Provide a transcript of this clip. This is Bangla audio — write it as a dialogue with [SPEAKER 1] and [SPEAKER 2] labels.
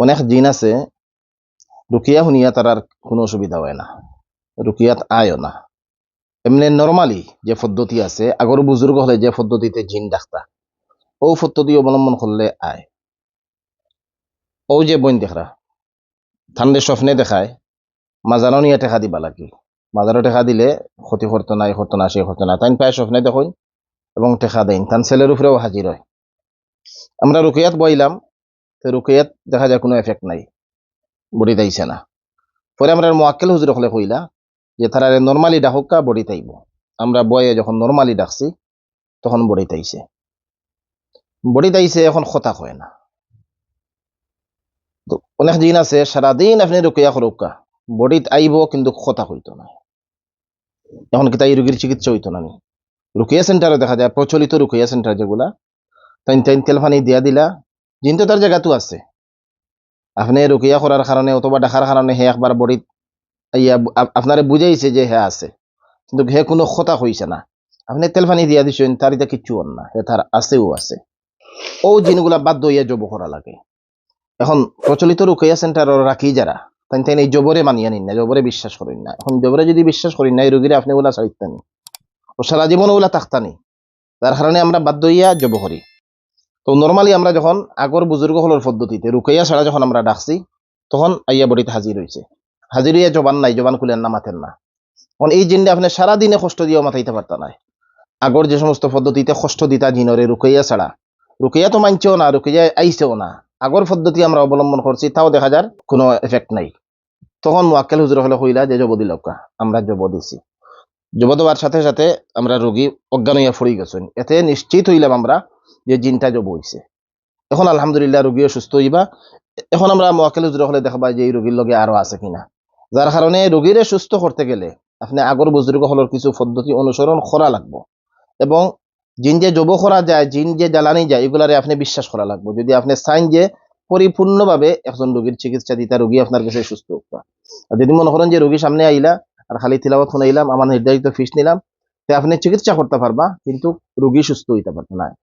[SPEAKER 1] অনেক জিন আছে রুকিয়া শুনিয়া তার আর কোনো অসুবিধা হয় না রুকিয়াত আয়ও না। এমনি নর্মালি যে পদ্ধতি আছে আগর বুজুর্গ হলে যে পদ্ধতিতে জিন ডাক্তা ও পদ্ধতি অবলম্বন করলে আয়। ও যে বইন দেখরা ঠান্ডে স্বপ্নে দেখায় মাজারও নিয়ে টেকা দিবা লাগে। মাজারও টেকা দিলে ক্ষতি করতো না এই করতো না সেই করতো না তাই পায় স্বপ্নে দেখুন, এবং টেকা দেন তান ছেলের উপরেও হাজির হয়। আমরা রুকিয়াত বইলাম তো রুকিয়াত দেখা যায় কোনো এফেক্ট নাই। বডি তাইছে না। পরে আমরা মোয়াক্কেল হুজুর হলে কইলা যে, তারা নর্মালি ডাকুকা বডি তাইব। আমরা বয়ে যখন নর্মালি ডাকছি, তখন বডি তাইছে। বডি তাইছে এখন কথা হয় না। তো অনেক দিন আছে, সারাদিন আপনি রুকিয়া করুকা বডিত আইব কিন্তু কথা হইতো না। এখন কি তাই রোগীর চিকিৎসা হইতো না? রুকিয়া সেন্টারে দেখা যায়, প্রচলিত রুকিয়া সেন্টার যেগুলা তাই তাই তেল পানি দিয়া দিলা জিন তো তার জায়গাতো আছে। আপনি রুকিয়া করার কারণে অথবা ডাকার কারণে হে একবার বডিত ইয়া আপ- আপনারে বুঝাইছে যে হে আছে। কিন্তু হে কোনো কথা হইছে না। আপনি তেল পানি দিয়া দিছেন তার এটা কিচ্ছু না। হে তার আছেও আছে। ও জিনগুলা বাধ্য হইয়া জব করা লাগে। এখন প্রচলিত রুকিয়া সেন্টার রাখি যারা তাই তাই এই জবরে মানিয়ে নিন না জবরে বিশ্বাস করেন না। এখন জবরে যদি বিশ্বাস করেন না, এই রোগীরা আপনি ওলা চাইতেনি ও সারা জীবন ওলা থাকতানি তার কারণে আমরা বাধ্য হইয়া জব করি। তো নর্মালি আমরা যখন আগর বুজুর্গ হলোর পদ্ধতিতে রুকাইয়া ছাড়া যখন আমরা ডাকছি, তখন আইয়া বডিতে হাজির হয়েছে হাজির হইয়া জবান নাই, জবান খুলেন না মাথেন না। এখন এই জিনটা আপনি সারাদিনে কষ্ট দিয়েও মাথাইতে পারতা নাই। আগর যে সমস্ত পদ্ধতিতে কষ্ট দিতা জিনরে রুকাইয়া ছাড়া রুকাইয়া তো মানছেও না রুকাইয়া আইছেও না। আগর পদ্ধতি আমরা অবলম্বন করছি তাও দেখা যার কোনো এফেক্ট নাই। তখন মোয়াক্কেল হুজুর হলে কইলা যে, জব দিলকা আমরা জব দিছি। জব দেওয়ার সাথে সাথে আমরা রোগী অজ্ঞান হইয়া ফুরি গেছেন। এতে নিশ্চিত হইলাম আমরা যে জিনটা জব হইছে। এখন আলহামদুলিল্লাহ রোগীও সুস্থ হইবা। এখন আমরা মোয়াক্কেল হুজুর হলে দেখবা যে এই রোগীর লগে আরও আছে কিনা। যার কারণে রোগীরে সুস্থ করতে গেলে আপনি আগর বুজুর্গ হলের কিছু পদ্ধতি অনুসরণ করা লাগবে। এবং জিন যে জব করা যায়, জিন যে জ্বালানি যায়, এগুলারে আপনি বিশ্বাস করা লাগবে। যদি আপনি চাইন যে পরিপূর্ণভাবে একজন রোগীর চিকিৎসা দিতা, রোগী আপনার কাছে সুস্থ হোক। আর যদি মনে করেন যে রোগী সামনে আইলা, আর খালি তিলাবত শুনাইলাম, আমার নির্ধারিত ফিস নিলাম, তে আপনি চিকিৎসা করতে পারবা, কিন্তু রোগী সুস্থ হইতে পারবে না।